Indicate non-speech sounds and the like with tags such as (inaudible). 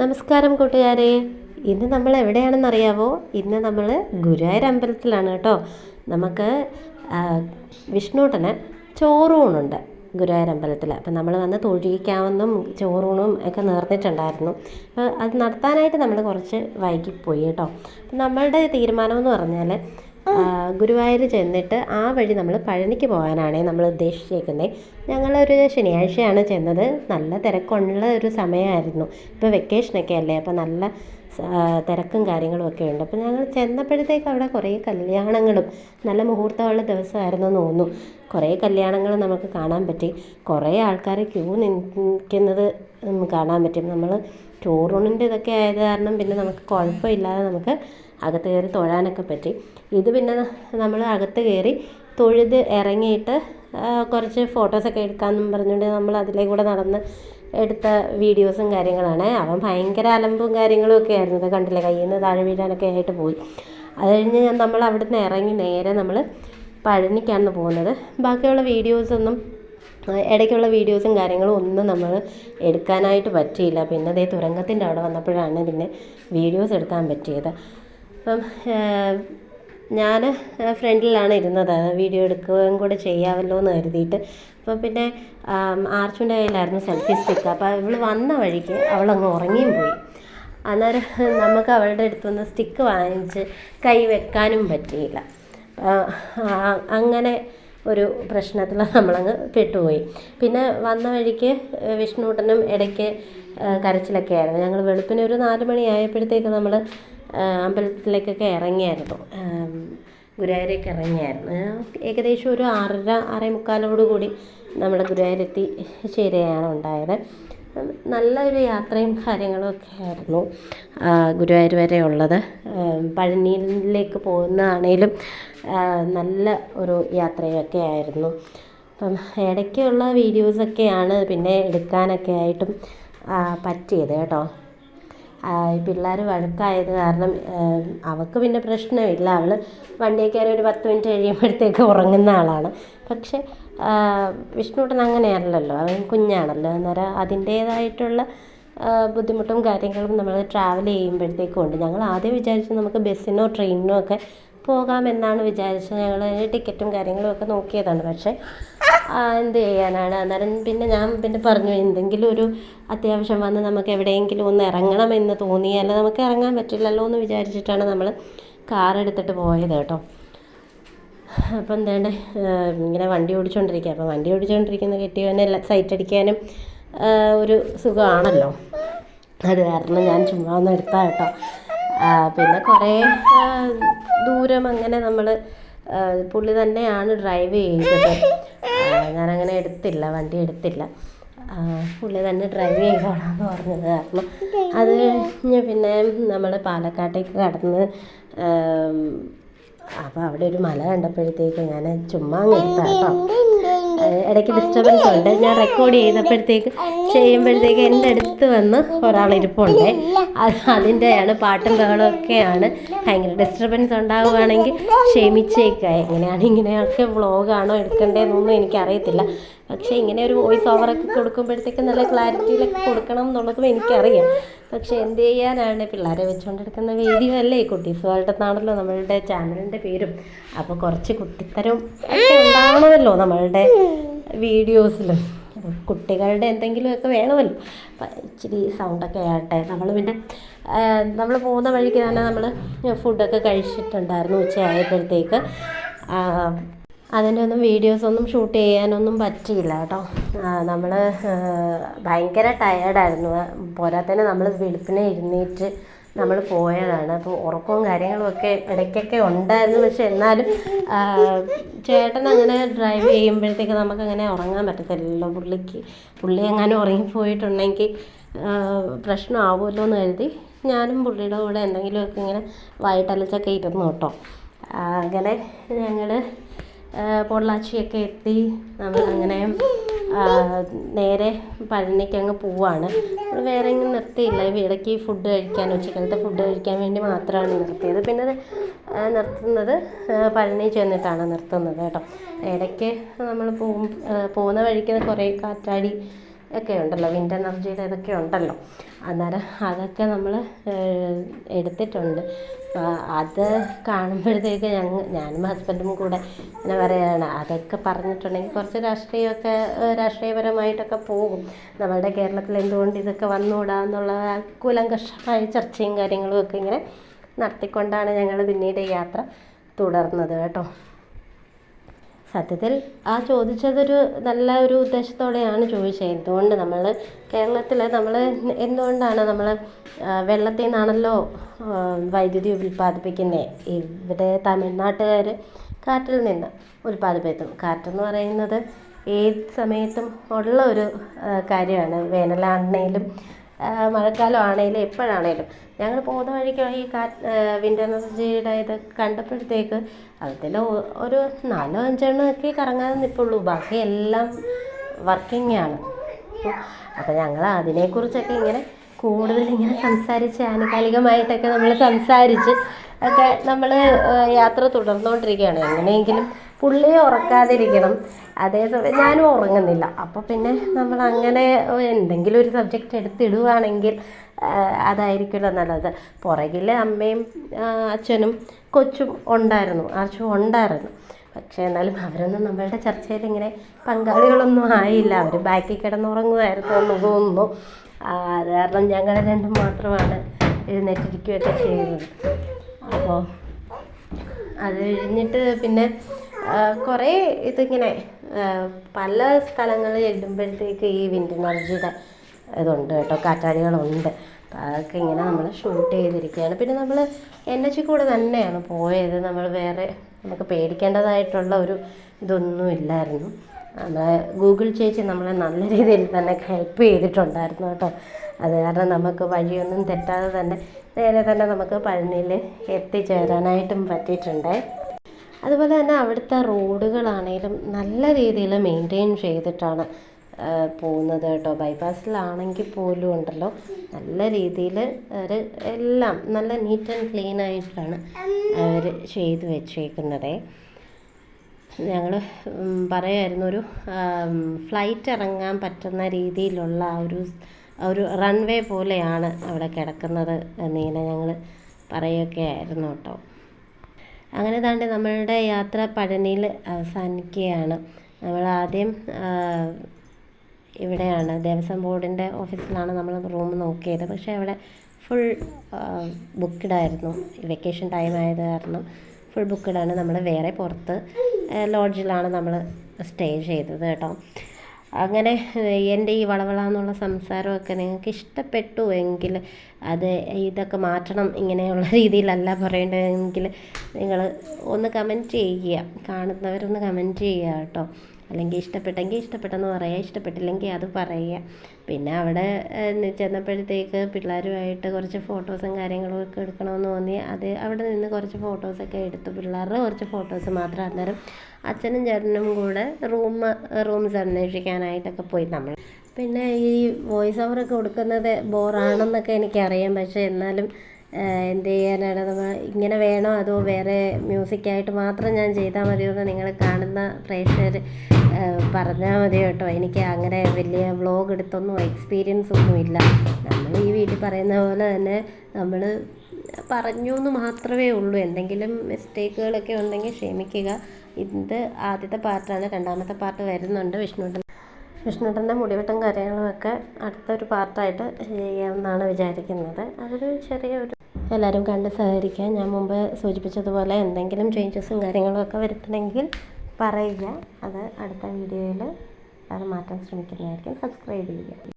നമസ്കാരം കൂട്ടുകാരെ. ഇന്ന് നമ്മൾ എവിടെയാണെന്ന് അറിയാവോ ഇന്ന് നമ്മൾ ഗുരുവായൂർ അമ്പലത്തിലാണ് കേട്ടോ. നമുക്ക് വിഷ്ണുട്ടന് ചോറൂണുണ്ട് ഗുരുവായൂർ അമ്പലത്തിൽ അപ്പം നമ്മൾ വന്ന് തൊഴിയിക്കാവുന്നും ചോറൂണും ഒക്കെ നേർന്നിട്ടുണ്ടായിരുന്നു. അപ്പോൾ അത് നടത്താനായിട്ട് നമ്മൾ കുറച്ച് വൈകിപ്പോയി കേട്ടോ. നമ്മളുടെ തീരുമാനം എന്ന് പറഞ്ഞാൽ ഗുരുവായൂർ ചെന്നിട്ട് ആ വഴി നമ്മൾ പഴനിക്ക് പോകാനാണ് നമ്മൾ ഉദ്ദേശിച്ചേക്കുന്നത് ഞങ്ങളൊരു ശനിയാഴ്ചയാണ് ചെന്നത്. നല്ല തിരക്കുള്ള ഒരു സമയമായിരുന്നു. ഇപ്പോൾ വെക്കേഷനൊക്കെ അല്ലേ? അപ്പോൾ നല്ല തിരക്കും കാര്യങ്ങളും ഒക്കെ ഉണ്ട്. അപ്പോൾ ഞങ്ങൾ ചെന്നപ്പോഴത്തേക്ക് അവിടെ കുറേ കല്യാണങ്ങളും നല്ല മുഹൂർത്തമുള്ള ദിവസമായിരുന്നു എന്ന് തോന്നുന്നു. കുറേ കല്യാണങ്ങൾ നമുക്ക് കാണാൻ പറ്റി. കുറേ ആൾക്കാർ ക്യൂ നിൽക്കുന്നത് കാണാൻ പറ്റും. നമ്മൾ ടൂറിന്റെ ഇതൊക്കെ ആയത് കാരണം പിന്നെ നമുക്ക് കുഴപ്പമില്ലാതെ നമുക്ക് അകത്ത് കയറി തൊഴാനൊക്കെ പറ്റി. ഇത് പിന്നെ നമ്മൾ അകത്ത് കയറി തൊഴുത് ഇറങ്ങിയിട്ട് കുറച്ച് ഫോട്ടോസൊക്കെ എടുക്കാമെന്നും പറഞ്ഞുകൊണ്ട് നമ്മൾ അതിലേ കൂടെ നടന്ന് എടുത്ത വീഡിയോസും കാര്യങ്ങളാണ്. അവൻ ഭയങ്കര അലമ്പും കാര്യങ്ങളും ഒക്കെ ആയിരുന്നു. അത് കണ്ടില്ലേ? കയ്യിൽ നിന്ന് താഴെ വീഴാനൊക്കെ ആയിട്ട് പോയി. അത് കഴിഞ്ഞ് ഞാൻ നമ്മൾ അവിടെ നിന്ന് ഇറങ്ങി നേരെ നമ്മൾ പഴനിക്കാണ് പോകുന്നത്. ബാക്കിയുള്ള വീഡിയോസൊന്നും ഇടയ്ക്കുള്ള വീഡിയോസും കാര്യങ്ങളും ഒന്നും നമ്മൾ എടുക്കാനായിട്ട് പറ്റിയില്ല. പിന്നെ അതേ തുരങ്കത്തിന്റെ അവിടെ വന്നപ്പോഴാണ് പിന്നെ വീഡിയോസ് എടുക്കാൻ പറ്റിയത്. അപ്പം ഞാൻ ഫ്രണ്ടിലാണ് ഇരുന്നത്. വീഡിയോ എടുക്കുകയും കൂടെ ചെയ്യാമല്ലോ എന്ന് കരുതിയിട്ട്. അപ്പോൾ പിന്നെ ആർച്ചുന്റെ കയ്യിലായിരുന്നു സെൽഫി സ്റ്റിക്ക്. അപ്പോൾ ഇവൾ വന്ന വഴിക്ക് അവളങ്ങ് ഉറങ്ങിയും പോയി. അന്നേരം നമുക്ക് അവളുടെ അടുത്തുനിന്ന് സ്റ്റിക്ക് വാങ്ങിച്ച് കൈ വെക്കാനും പറ്റിയില്ല. അങ്ങനെ ഒരു പ്രശ്നത്തിൽ നമ്മളങ്ങ് പെട്ടുപോയി. പിന്നെ വന്ന വഴിക്ക് വിഷ്ണുട്ടനും ഇടയ്ക്ക് കരച്ചിലൊക്കെ ആയിരുന്നു. ഞങ്ങൾ വെളുപ്പിന് ഒരു നാല് മണി ആയപ്പോഴത്തേക്ക് നമ്മൾ അമ്പലത്തിലേക്കൊക്കെ ഇറങ്ങിയായിരുന്നു. ഗുരുവായൂരേക്ക് ഇറങ്ങിയായിരുന്നു. ഏകദേശം ഒരു ആറര ആറേ മുക്കാലോടുകൂടി നമ്മൾ ഗുരുവായൂരെത്തി ചേരുകയാണ് ഉണ്ടായത്. നല്ലൊരു യാത്രയും കാര്യങ്ങളും ഒക്കെ ആയിരുന്നു. ഗുരുവായൂർ വരെ ഉള്ളത്. പഴനിയിലേക്ക് പോകുന്നതാണേലും നല്ല ഒരു യാത്രയൊക്കെ ആയിരുന്നു. അപ്പം ഇടയ്ക്കുള്ള വീഡിയോസൊക്കെയാണ് പിന്നെ എടുക്കാനൊക്കെ ആയിട്ടും പറ്റിയത് കേട്ടോ. പിള്ളേർ വഴക്കായത് കാരണം അവൾക്ക് പിന്നെ പ്രശ്നമില്ല. അവൾ വണ്ടിയിൽ കയറി ഒരു പത്ത് മിനിറ്റ് കഴിയുമ്പോഴത്തേക്ക് ഉറങ്ങുന്ന ആളാണ്. പക്ഷേ വിഷ്ണുട്ടൻ അങ്ങനെയല്ലല്ലോ. അവൻ കുഞ്ഞാണല്ലോ. അന്നേരം അതിന്റേതായിട്ടുള്ള ബുദ്ധിമുട്ടും കാര്യങ്ങളും നമ്മൾ ട്രാവൽ ചെയ്യുമ്പോഴത്തേക്കും ഉണ്ട്. ഞങ്ങൾ ആദ്യം വിചാരിച്ചു നമുക്ക് ബസ്സിനോ ട്രെയിനിനോ ഒക്കെ പോകാമെന്നാണ് വിചാരിച്ചത്. ഞങ്ങൾ ടിക്കറ്റും കാര്യങ്ങളും ഒക്കെ നോക്കിയതാണ്. പക്ഷേ എന്ത് ചെയ്യാനാണ്? അന്നേരം പിന്നെ ഞാൻ പിന്നെ പറഞ്ഞു എന്തെങ്കിലും ഒരു അത്യാവശ്യം വന്ന് നമുക്ക് എവിടെയെങ്കിലും ഒന്ന് ഇറങ്ങണമെന്ന് തോന്നിയാൽ നമുക്ക് ഇറങ്ങാൻ പറ്റില്ലല്ലോ എന്ന് വിചാരിച്ചിട്ടാണ് നമ്മൾ കാർ എടുത്തിട്ട് പോയത് കേട്ടോ. അപ്പം എന്താണ് ഇങ്ങനെ വണ്ടി ഓടിച്ചുകൊണ്ടിരിക്കുക അപ്പം വണ്ടി ഓടിച്ചുകൊണ്ടിരിക്കുന്ന കെട്ടിയവനെ സൈറ്റ് അടിക്കാനും ഒരു സുഖമാണല്ലോ. അത് കാരണം ഞാൻ ചുമ്മാ ഒന്ന് എടുത്താ കേട്ടോ. പിന്നെ കുറേ ദൂരം അങ്ങനെ നമ്മൾ പുള്ളി തന്നെയാണ് ഡ്രൈവ് ചെയ്തത്. ഞാനങ്ങനെ എടുത്തില്ല വണ്ടി എടുത്തില്ല. പുള്ളി തന്നെ ഡ്രൈവ് ചെയ്തോളാന്ന് പറഞ്ഞത് കാരണം അത് കഴിഞ്ഞ് പിന്നെ നമ്മൾ പാലക്കാട്ടേക്ക് കടന്ന് അപ്പോൾ അവിടെ ഒരു മല കണ്ടപ്പോഴത്തേക്ക് ഞാൻ ചുമ്മാ ഇടയ്ക്ക് ഡിസ്റ്റർബൻസ് ഉണ്ട്. ഞാൻ റെക്കോർഡ് ചെയ്തപ്പോഴത്തേക്ക് ചെയ്യുമ്പോഴത്തേക്ക് എന്റെ അടുത്ത് വന്ന് ഒരാൾ ഇരിപ്പുണ്ട്. അത് അതിന്റെയാണ് പാട്ടും ബഹളമൊക്കെയാണ്. ഭയങ്കര ഡിസ്റ്റർബൻസ് ഉണ്ടാവുകയാണെങ്കിൽ ക്ഷമിച്ചേക്കുക എങ്ങനെയാണ് ഇങ്ങനെയൊക്കെ വ്ളോഗാണോ എടുക്കേണ്ടതെന്നൊന്നും എനിക്കറിയത്തില്ല. പക്ഷേ ഇങ്ങനെ ഒരു വോയിസ് ഓവറൊക്കെ കൊടുക്കുമ്പോഴത്തേക്ക് നല്ല ക്ലാരിറ്റിയിലൊക്കെ കൊടുക്കണം എന്നുള്ളതും എനിക്കറിയാം. പക്ഷേ എന്ത് ചെയ്യാനാണ് പിള്ളേരെ വെച്ചുകൊണ്ടെടുക്കുന്ന വീഡിയോ അല്ലേ? കുട്ടീസ് വേൾഡ് എന്നാണല്ലോ നമ്മളുടെ ചാനലിന്റെ പേരും. അപ്പോൾ കുറച്ച് കുട്ടിത്തരം ഉണ്ടാവണമല്ലോ നമ്മളുടെ വീഡിയോസിൽ കുട്ടികളുടെ എന്തെങ്കിലുമൊക്കെ വേണമല്ലോ. ഇച്ചിരി സൗണ്ടൊക്കെ ആയിട്ടെ നമ്മൾ പിന്നെ നമ്മൾ പോകുന്ന വഴിക്ക് തന്നെ നമ്മൾ ഫുഡൊക്കെ കഴിച്ചിട്ടുണ്ടായിരുന്നു ഉച്ചയായപ്പോഴത്തേക്ക്. അതിന്റെ ഒന്നും വീഡിയോസൊന്നും ഷൂട്ട് ചെയ്യാനൊന്നും പറ്റിയില്ല കേട്ടോ. നമ്മൾ ഭയങ്കര ടയേർഡായിരുന്നു പോരാത്തതിന് നമ്മൾ വെളുപ്പിനെ ഇരുന്നേറ്റ് നമ്മൾ പോയതാണ്. അപ്പോൾ ഉറക്കവും കാര്യങ്ങളും ഒക്കെ ഇടയ്ക്കൊക്കെ ഉണ്ടായിരുന്നു. പക്ഷെ എന്നാലും ചേട്ടൻ അങ്ങനെ ഡ്രൈവ് ചെയ്യുമ്പോഴത്തേക്ക് നമുക്കങ്ങനെ ഉറങ്ങാൻ പറ്റത്തില്ലല്ലോ പുള്ളിക്ക്. പുള്ളി എങ്ങാനും ഉറങ്ങിപ്പോയിട്ടുണ്ടെങ്കിൽ പ്രശ്നമാവുമല്ലോ എന്ന് കരുതി ഞാനും പുള്ളിയുടെ കൂടെ എന്തെങ്കിലുമൊക്കെ ഇങ്ങനെ വൈകിട്ടലച്ചൊക്കെ ഇരുന്നു കേട്ടോ. അങ്ങനെ ഞങ്ങൾ പൊള്ളാച്ചിയൊക്കെ എത്തി. നമ്മൾ അങ്ങനെ നേരെ പഴനിക്ക് അങ്ങ് പോവാണ്. വേറെ എങ്ങും നിർത്തിയില്ല. ഇടയ്ക്ക് ഫുഡ് കഴിക്കാൻ ഉച്ചക്കാലത്തെ ഫുഡ് കഴിക്കാൻ വേണ്ടി മാത്രമാണ് നിർത്തിയത്. പിന്നെ നിർത്തുന്നത് പഴനി ചെന്നിട്ടാണ് നിർത്തുന്നത് കേട്ടോ. ഇടയ്ക്ക് നമ്മൾ പോകും പോകുന്ന വഴിക്ക് കുറേ കാറ്റാടി ഒക്കെ ഉണ്ടല്ലോ വിൻഡ് എനർജിയുടെ ഇതൊക്കെ ഉണ്ടല്ലോ. അന്നേരം അതൊക്കെ നമ്മൾ എടുത്തിട്ടുണ്ട്. അത് കാണുമ്പോഴത്തേക്ക് ഞങ്ങൾ ഞാനും ഹസ്ബൻഡും കൂടെ എന്നാ പറയുകയാണ് അതൊക്കെ പറഞ്ഞിട്ടുണ്ടെങ്കിൽ കുറച്ച് രാഷ്ട്രീയമൊക്കെ രാഷ്ട്രീയപരമായിട്ടൊക്കെ പോകും. നമ്മുടെ കേരളത്തിൽ എന്തുകൊണ്ട് ഇതൊക്കെ വന്നുകൂടാ എന്നുള്ള കൂലങ്കഷമായ ചർച്ചയും കാര്യങ്ങളും ഒക്കെ ഇങ്ങനെ നടത്തിക്കൊണ്ടാണ് ഞങ്ങൾ പിന്നീട് യാത്ര തുടർന്നത് കേട്ടോ. സത്യത്തിൽ ആ ചോദിച്ചതൊരു നല്ല ഒരു ഉദ്ദേശത്തോടെയാണ് ചോദിച്ചത്. എന്തുകൊണ്ട് നമ്മൾ കേരളത്തിൽ നമ്മൾ എന്തുകൊണ്ടാണ് നമ്മൾ വെള്ളത്തിൽ നിന്നാണല്ലോ വൈദ്യുതി ഉൽപ്പാദിപ്പിക്കുന്നത് ഇവിടെ തമിഴ്നാട്ടുകാർ കാറ്റിൽ നിന്ന് ഉൽപ്പാദിപ്പിക്കും. കാറ്റെന്ന് പറയുന്നത് ഏത് സമയത്തും ഉള്ള ഒരു കാര്യമാണ്. വേനലാണെങ്കിലും മഴക്കാലം ആണെങ്കിലും എപ്പോഴാണേലും. ഞങ്ങൾ പോകുന്ന വഴിക്ക് ഈ കാ വിൻഡ് എനർജിയുടെ ഇത് കണ്ടപ്പോഴത്തേക്ക് അതിൽ ഒരു നാലോ അഞ്ചെണ്ണം ഒക്കെ കറങ്ങാതെ നിൽപ്പുള്ളൂ ബാക്കി എല്ലാം വർക്കിംഗ് ആണ്. അപ്പോൾ ഞങ്ങൾ അതിനെക്കുറിച്ചൊക്കെ ഇങ്ങനെ കൂടുതൽ ഇങ്ങനെ സംസാരിച്ച് ആനുകാലികമായിട്ടൊക്കെ നമ്മൾ സംസാരിച്ച് ഒക്കെ നമ്മൾ യാത്ര തുടർന്നുകൊണ്ടിരിക്കുകയാണ് എങ്ങനെയെങ്കിലും പുള്ളിയെ ഉറക്കാതിരിക്കണം. അതേസമയം ഞാനും ഉറങ്ങുന്നില്ല. അപ്പോൾ പിന്നെ നമ്മൾ അങ്ങനെ എന്തെങ്കിലും ഒരു സബ്ജക്റ്റ് എടുത്തിടുവാണെങ്കിൽ അതായിരിക്കുമല്ലോ നല്ലത്. പുറകിൽ അമ്മയും അച്ഛനും കൊച്ചും ഉണ്ടായിരുന്നു. ആർച്ചും ഉണ്ടായിരുന്നു. പക്ഷേ എന്നാലും അവരൊന്നും നമ്മളുടെ ചർച്ചയിൽ ഇങ്ങനെ പങ്കാളികളൊന്നും ആയില്ല. അവർ ബാക്കിൽ കിടന്നുറങ്ങുമായിരുന്നു എന്ന് തോന്നുന്നു അത് കാരണം ഞങ്ങൾ രണ്ടും മാത്രമാണ് എഴുന്നേറ്റിരിക്കുകയൊക്കെ ചെയ്യുന്നത്. അപ്പോൾ അത് കഴിഞ്ഞിട്ട് പിന്നെ കുറേ ഇതിങ്ങനെ പല സ്ഥലങ്ങളിൽ ചെല്ലുമ്പോഴത്തേക്ക് ഈ വിൻഡ് എനർജിയുടെ ഇതുണ്ട് കേട്ടോ കാറ്റാടികളുണ്ട്. അതൊക്കെ ഇങ്ങനെ നമ്മൾ ഷൂട്ട് ചെയ്തിരിക്കുകയാണ്. പിന്നെ നമ്മൾ എൻ എച്ച് കൂടെ തന്നെയാണ് പോയത്. നമ്മൾ വേറെ നമുക്ക് പേടിക്കേണ്ടതായിട്ടുള്ള ഒരു ഇതൊന്നും ഇല്ലായിരുന്നു. നമ്മളെ ഗൂഗിൾ ചേച്ചി നമ്മളെ നല്ല രീതിയിൽ തന്നെ ഹെൽപ്പ് ചെയ്തിട്ടുണ്ടായിരുന്നു കേട്ടോ. അത് കാരണം നമുക്ക് വഴിയൊന്നും തെറ്റാതെ തന്നെ നേരെ തന്നെ നമുക്ക് പഴനിയിൽ എത്തിച്ചേരാനായിട്ടും പറ്റിയിട്ടുണ്ട്. അതുപോലെ തന്നെ അവിടുത്തെ റോഡുകളാണേലും നല്ല രീതിയിൽ മെയിന്റെയിൻ ചെയ്തിട്ടാണ് പോകുന്നത് കേട്ടോ. ബൈപ്പാസിലാണെങ്കിൽ പോലും ഉണ്ടല്ലോ. നല്ല രീതിയിൽ അവർ എല്ലാം നല്ല നീറ്റ് ആൻഡ് ക്ലീൻ ആയിട്ടാണ് അവർ ചെയ്ത് വെച്ചേക്കുന്നത്. ഞങ്ങൾ പറയുമായിരുന്നു ഒരു ഫ്ലൈറ്റ് ഇറങ്ങാൻ പറ്റുന്ന രീതിയിലുള്ള ഒരു ഒരു റൺവേ പോലെയാണ് അവിടെ കിടക്കുന്നത് എന്നിങ്ങനെ ഞങ്ങൾ പറയുകയൊക്കെ ആയിരുന്നു കേട്ടോ. അങ്ങനെ താണ്ട് നമ്മളുടെ യാത്ര പഴനിയിൽ അവസാനിക്കുകയാണ്. നമ്മൾ ആദ്യം ഇവിടെയാണ്. ദേവസ്വം ബോർഡിന്റെ ഓഫീസിലാണ് നമ്മൾ റൂം നോക്കിയത്. പക്ഷേ അവിടെ ഫുൾ ബുക്ക്ഡ് ആയിരുന്നു വെക്കേഷൻ ടൈം ആയത് കാരണം ഫുൾ ബുക്ക്ഡാണ് നമ്മൾ വേറെ പുറത്ത് ലോഡ്ജിലാണ് നമ്മൾ സ്റ്റേ ചെയ്തത് കേട്ടോ. അങ്ങനെ എന്റെ ഈ വളവള എന്നുള്ള സംസാരമൊക്കെ നിങ്ങൾക്ക് ഇഷ്ടപ്പെട്ടു എങ്കിൽ അത് ഇതൊക്കെ മാറ്റണം ഇങ്ങനെയുള്ള (laughs) രീതിയിലല്ല പറയേണ്ടതെങ്കിൽ നിങ്ങൾ ഒന്ന് കമന്റ് ചെയ്യുക. കാണുന്നവരൊന്ന് കമന്റ് ചെയ്യുക കേട്ടോ. അല്ലെങ്കിൽ ഇഷ്ടപ്പെട്ടെങ്കിൽ ഇഷ്ടപ്പെട്ടെന്ന് പറയുക ഇഷ്ടപ്പെട്ടില്ലെങ്കിൽ അത് പറയുക പിന്നെ അവിടെ ചെന്നപ്പോഴത്തേക്ക് പിള്ളേരുമായിട്ട് കുറച്ച് ഫോട്ടോസും കാര്യങ്ങളും ഒക്കെ എടുക്കണമെന്ന് തോന്നി. അത് അവിടെ നിന്ന് കുറച്ച് ഫോട്ടോസൊക്കെ എടുത്തു. പിള്ളേരുടെ കുറച്ച് ഫോട്ടോസ് മാത്രം അന്നേരം അച്ഛനും ചേട്ടനും കൂടെ റൂം റൂംസ് അന്വേഷിക്കാനായിട്ടൊക്കെ പോയി നമ്മൾ. പിന്നെ ഈ വോയിസ് ഓവറൊക്കെ കൊടുക്കുന്നത് ബോറാണെന്നൊക്കെ എനിക്കറിയാം. പക്ഷേ എന്നാലും എന്ത് ചെയ്യാനാണ്? നമ്മൾ ഇങ്ങനെ വേണോ? അതോ വേറെ മ്യൂസിക്കായിട്ട് മാത്രം ഞാൻ ചെയ്താൽ മതിയോ എന്ന് നിങ്ങൾ കാണുന്ന പ്രേക്ഷകർ പറഞ്ഞാൽ മതി കേട്ടോ. എനിക്ക് അങ്ങനെ വലിയ വ്ളോഗ് എടുത്തൊന്നും എക്സ്പീരിയൻസ് ഒന്നുമില്ല നമ്മൾ ഈ വീട്ടിൽ പറയുന്ന പോലെ തന്നെ നമ്മൾ പറഞ്ഞു എന്ന് മാത്രമേ ഉള്ളൂ. എന്തെങ്കിലും മിസ്റ്റേക്കുകളൊക്കെ ഉണ്ടെങ്കിൽ ക്ഷമിക്കുക. ഇത് ആദ്യത്തെ പാർട്ടാണ്. രണ്ടാമത്തെ പാർട്ട് വരുന്നുണ്ട് വിഷ്ണുട്ടൻ. വിഷ്ണുട്ടന്റെ മുടിവെട്ടും കാര്യങ്ങളുമൊക്കെ അടുത്തൊരു പാർട്ടായിട്ട് ചെയ്യാമെന്നാണ് വിചാരിക്കുന്നത്. അതൊരു ചെറിയൊരു എല്ലാവരും കണ്ട് സഹകരിക്കുക ഞാൻ മുമ്പ് സൂചിപ്പിച്ചതുപോലെ എന്തെങ്കിലും ചേഞ്ചസും കാര്യങ്ങളൊക്കെ വരുത്തണമെങ്കിൽ പറയുക. അത് അടുത്ത വീഡിയോയിൽ അത് മാറ്റാൻ ശ്രമിക്കുന്നതായിരിക്കും. സബ്സ്ക്രൈബ് ചെയ്യുക.